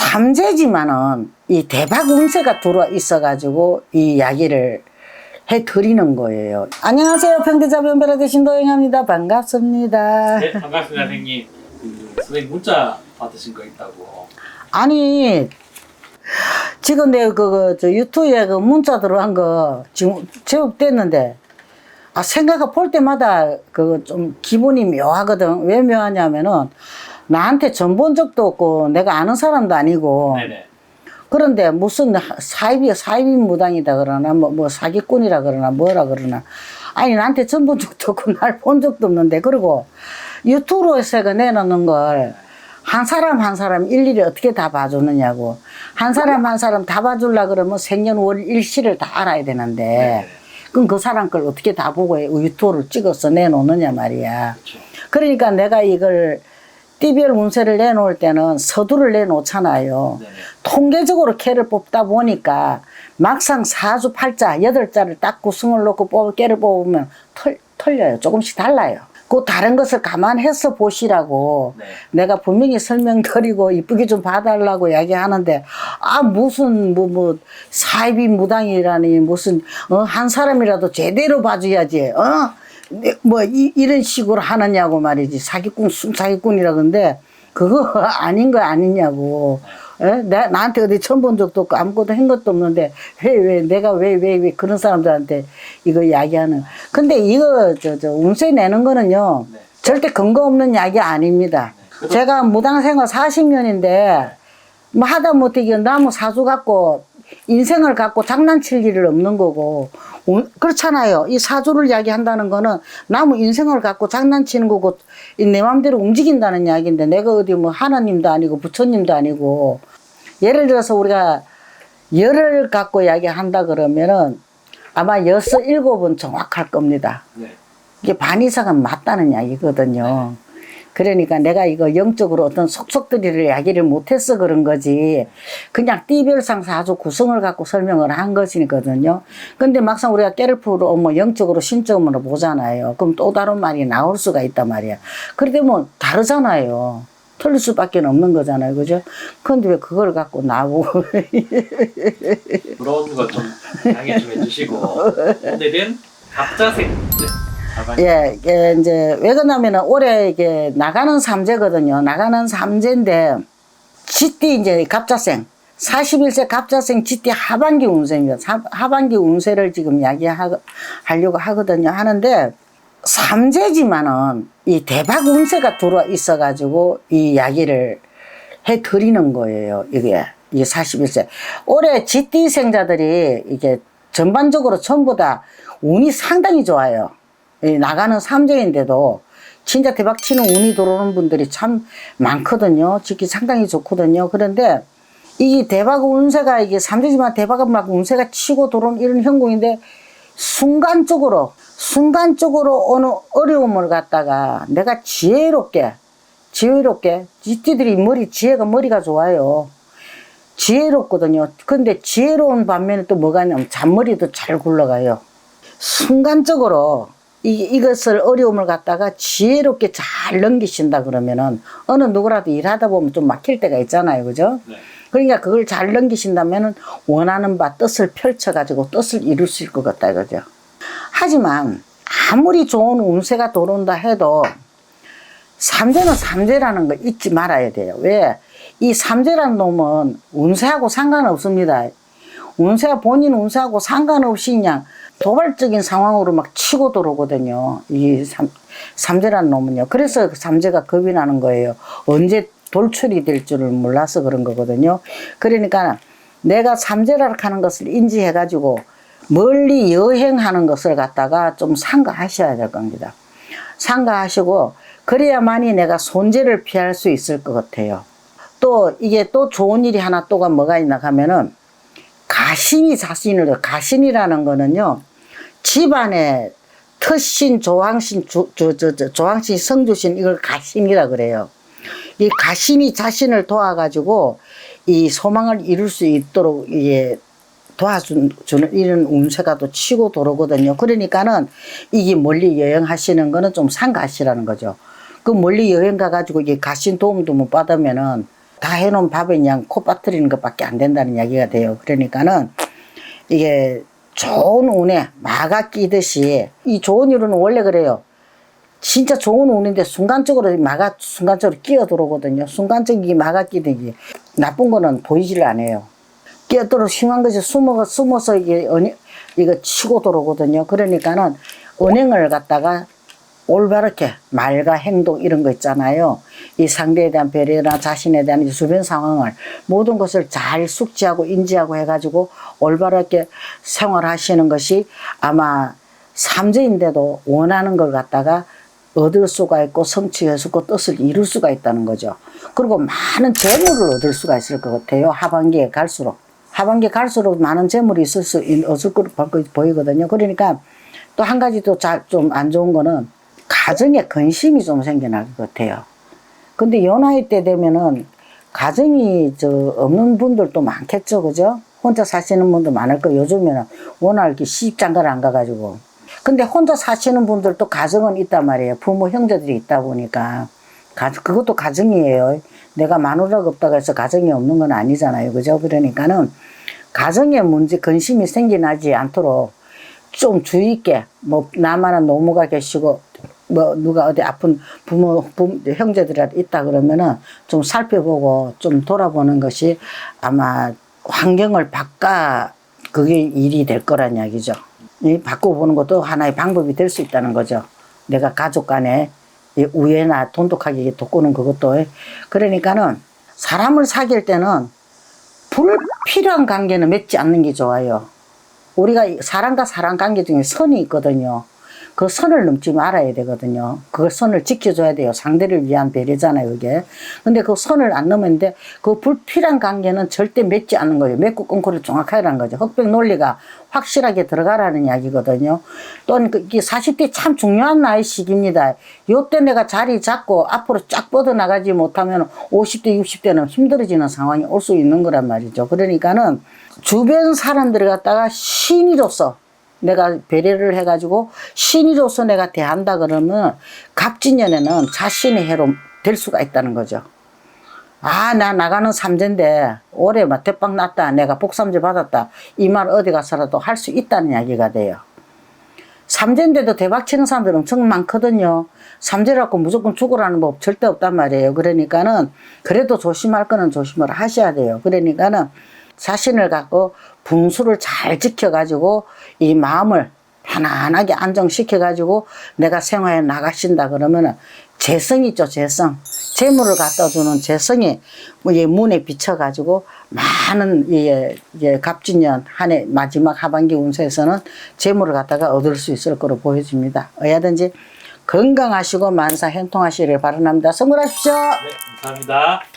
삼재지만은 이 대박 운세가 들어와 있어가지고 이 이야기를 해 드리는 거예요. 안녕하세요. 평대자 변별화 되신 도영합니다. 반갑습니다. 네, 반갑습니다, 선생님. 그, 선생님 문자 받으신 거 있다고. 아니 지금 내가 그, 저 유튜브에 그 문자 들어간 거 지금 제법 됐는데 아 생각을 볼 때마다 그 좀 기분이 묘하거든. 왜 묘하냐면은 나한테 전본 적도 없고 내가 아는 사람도 아니고 네네. 그런데 무슨 사입이 사입인 무당이다 그러나 뭐, 뭐 사기꾼이라 그러나 뭐라 그러나 아니 나한테 전본 적도 없고 날 본 적도 없는데 그리고 유튜브에서 그 내놓는 걸 한 사람 한 사람 일일이 어떻게 다 봐주느냐고 한 사람 한 사람 다 봐주려 그러면 생년월 일시를 다 알아야 되는데 네네. 그럼 그 사람 걸 어떻게 다 보고 유튜브를 찍어서 내놓느냐 말이야 그렇죠. 그러니까 내가 이걸 띠별 운세를 내놓을 때는 서두를 내놓잖아요. 네네. 통계적으로 개를 뽑다 보니까 막상 사주 팔자 여덟 자를 딱 구성을 놓고 뽑 개를 뽑으면 틀, 틀려요. 조금씩 달라요. 그 다른 것을 감안해서 보시라고 네. 내가 분명히 설명드리고 이쁘게 좀 봐달라고 이야기하는데 아 무슨 뭐뭐 사입이 무당이라니 무슨 어, 한 사람이라도 제대로 봐줘야지 어? 네, 뭐 이, 이런 식으로 하느냐고 말이지 사기꾼 순사기꾼이라 근데 그거 아닌 거 아니냐고 에? 내, 나한테 어디 처음 본 적도 없고 아무것도 한 것도 없는데 왜 왜 내가 왜 왜 왜 그런 사람들한테 이거 이야기하는 근데 이거 저 저 운세 내는 거는요 네. 절대 근거 없는 이야기 아닙니다 네. 제가 무당 생활 40년인데 뭐 하다 못해 이게 나무 사주 갖고 인생을 갖고 장난칠 일은 없는 거고 운- 그렇잖아요. 이 사주를 이야기한다는 거는 나무 인생을 갖고 장난치는 거고 이내 마음대로 움직인다는 이야기인데 내가 어디 뭐 하나님도 아니고 부처님도 아니고 예를 들어서 우리가 열을 갖고 이야기한다 그러면은 아마 여섯 일곱은 정확할 겁니다. 네. 이게 반 이상은 맞다는 이야기거든요. 그러니까 내가 이거 영적으로 어떤 속속들이를 이야기를 못해서 그런 거지. 그냥 띠별상 사주 구성을 갖고 설명을 한 것이거든요. 근데 막상 우리가 깨르프로 뭐 영적으로 신적으로 보잖아요. 그럼 또 다른 말이 나올 수가 있단 말이야. 그런데 뭐 다르잖아요. 틀릴 수밖에 없는 거잖아요. 그죠? 근데 왜 그걸 갖고 나보고. 물어보는 거좀 양해 좀 해주시고 오늘은. 가방- 예, 이게 이제 왜 그러냐면은 올해 이게 나가는 삼재거든요. 나가는 삼재인데 지띠 이제 갑자생 41세 갑자생 지띠 하반기 운세입니다. 사- 하반기 운세를 지금 이야기하려고 하거든요. 하는데 삼재지만은 이 대박 운세가 들어와 있어 가지고 이 이야기를 해 드리는 거예요. 이게 이게 41세 올해 지띠 생자들이 이게 전반적으로 전부 다 운이 상당히 좋아요. 이 나가는 삼재인데도 진짜 대박 치는 운이 들어오는 분들이 참 많거든요. 즉기 상당히 좋거든요. 그런데 이 대박 운세가 이게 삼재지만 대박은 막 운세가 치고 들어오는 이런 형국인데 순간적으로 순간적으로 어느 어려움을 갖다가 내가 지혜롭게 지혜롭게 지띠들이 머리 지혜가 머리가 좋아요. 지혜롭거든요. 근데 지혜로운 반면에 또 뭐가 있냐면 잔머리도 잘 굴러가요. 순간적으로 이, 이것을 어려움을 갖다가 지혜롭게 잘 넘기신다 그러면은 어느 누구라도 일하다 보면 좀 막힐 때가 있잖아요. 그죠? 네. 그러니까 그걸 잘 넘기신다면은 원하는 바 뜻을 펼쳐가지고 뜻을 이룰 수 있을 것 같다 이거죠. 하지만 아무리 좋은 운세가 들어온다 해도 삼재는 삼재라는 걸 잊지 말아야 돼요. 왜? 이 삼재라는 놈은 운세하고 상관없습니다. 운세가 본인 운세하고 상관없이 그냥 도발적인 상황으로 막 치고 들어오거든요. 이 삼, 삼재라는 놈은요. 그래서 그 삼재가 겁이 나는 거예요. 언제 돌출이 될 줄을 몰라서 그런 거거든요. 그러니까 내가 삼재라 하는 것을 인지해가지고 멀리 여행하는 것을 갖다가 좀 상가하셔야 될 겁니다. 상가하시고 그래야만이 내가 손재를 피할 수 있을 것 같아요. 또 이게 또 좋은 일이 하나 또가 뭐가 있나 하면은 가신이 자신을 가신이라는 거는요 집안에 터신 조항신 조, 조, 조, 조, 조항신 성주신 이걸 가신이라 그래요. 이 가신이 자신을 도와가지고 이 소망을 이룰 수 있도록 이게 도와주는 이런 운세가 또 치고 들어오거든요. 그러니까는 이게 멀리 여행하시는 거는 좀 상가하시라는 거죠. 그 멀리 여행 가가지고 이게 가신 도움도 못 받으면은 다 해놓은 밥에 그냥 코 빠뜨리는 것밖에 안 된다는 이야기가 돼요. 그러니까는 이게 좋은 운에 마가 끼듯이 이 좋은 일은 원래 그래요. 진짜 좋은 운인데 순간적으로 마가 순간적으로 끼어 들어오거든요. 순간적인 마가 끼듯이 나쁜 거는 보이지를 않아요. 끼어 들어 심한 것이 숨어 숨어서 이게 언 이거 치고 들어오거든요. 그러니까는 은행을 갖다가 올바르게 말과 행동 이런 거 있잖아요. 이 상대에 대한 배려나 자신에 대한 이 주변 상황을 모든 것을 잘 숙지하고 인지하고 해가지고 올바르게 생활하시는 것이 아마 삼재인데도 원하는 걸 갖다가 얻을 수가 있고 성취할 수 있고 뜻을 이룰 수가 있다는 거죠. 그리고 많은 재물을 얻을 수가 있을 것 같아요. 하반기에 갈수록. 하반기에 갈수록 많은 재물이 있을 수, 있- 얻을 것 보이거든요. 그러니까 또 한 가지 또 좀 안 좋은 거는 가정에 근심이 좀 생겨날 것 같아요. 근데 연하이 때 되면은 가정이 저 없는 분들도 많겠죠, 그죠? 혼자 사시는 분도 많을 거 요즘에는 워낙 이렇게 시집장가를 안 가가지고. 근데 혼자 사시는 분들도 가정은 있단 말이에요. 부모, 형제들이 있다 보니까. 가, 그것도 가정이에요. 내가 마누라가 없다고 해서 가정이 없는 건 아니잖아요. 그죠? 그러니까는 가정에 문제, 근심이 생겨나지 않도록 좀 주의 있게 뭐 나만한 노모가 계시고 뭐 누가 어디 아픈 부모, 부모 형제들이 있다 그러면은 좀 살펴보고 좀 돌아보는 것이 아마 환경을 바꿔 그게 일이 될 거란 이야기죠. 이 바꿔보는 것도 하나의 방법이 될 수 있다는 거죠. 내가 가족 간에 이 우애나 돈독하게 돕고는 그것도 그러니까는 사람을 사귈 때는 불필요한 관계는 맺지 않는 게 좋아요. 우리가 사람과 사람 관계 중에 선이 있거든요. 그 선을 넘지 말아야 되거든요. 그 선을 지켜줘야 돼요. 상대를 위한 배려잖아요, 그게. 근데 그 선을 안 넘었는데 그 불필요한 관계는 절대 맺지 않는 거예요. 맺고 끊고를 정확하게 하는 거죠. 흑백 논리가 확실하게 들어가라는 이야기거든요. 또는 그 이게 40대 참 중요한 나이 시기입니다. 요때 내가 자리 잡고 앞으로 쫙 뻗어나가지 못하면 50대, 60대는 힘들어지는 상황이 올 수 있는 거란 말이죠. 그러니까는 주변 사람들을 갖다가 신이로서 내가 배려를 해가지고 신이로서 내가 대한다 그러면 갑진년에는 자신의 해로 될 수가 있다는 거죠. 아, 나 나가는 삼재인데 올해 막 대박 났다. 내가 복삼재 받았다. 이 말 어디 가서라도 할 수 있다는 이야기가 돼요. 삼재인데도 대박 치는 사람들 엄청 많거든요. 삼재라고 무조건 죽으라는 법 절대 없단 말이에요. 그러니까는 그래도 조심할 거는 조심을 하셔야 돼요. 그러니까는 자신을 갖고 분수를 잘 지켜가지고 이 마음을 편안하게 안정시켜가지고 내가 생활에 나가신다 그러면은 재성이 있죠, 재성. 재물을 갖다 주는 재성이 문에 비쳐가지고 많은 이 예, 갑진년 한 해 마지막 하반기 운세에서는 재물을 갖다가 얻을 수 있을 거로 보여집니다. 어야든지 건강하시고 만사 행통하시길 바랍니다. 선물하십시오. 네, 감사합니다.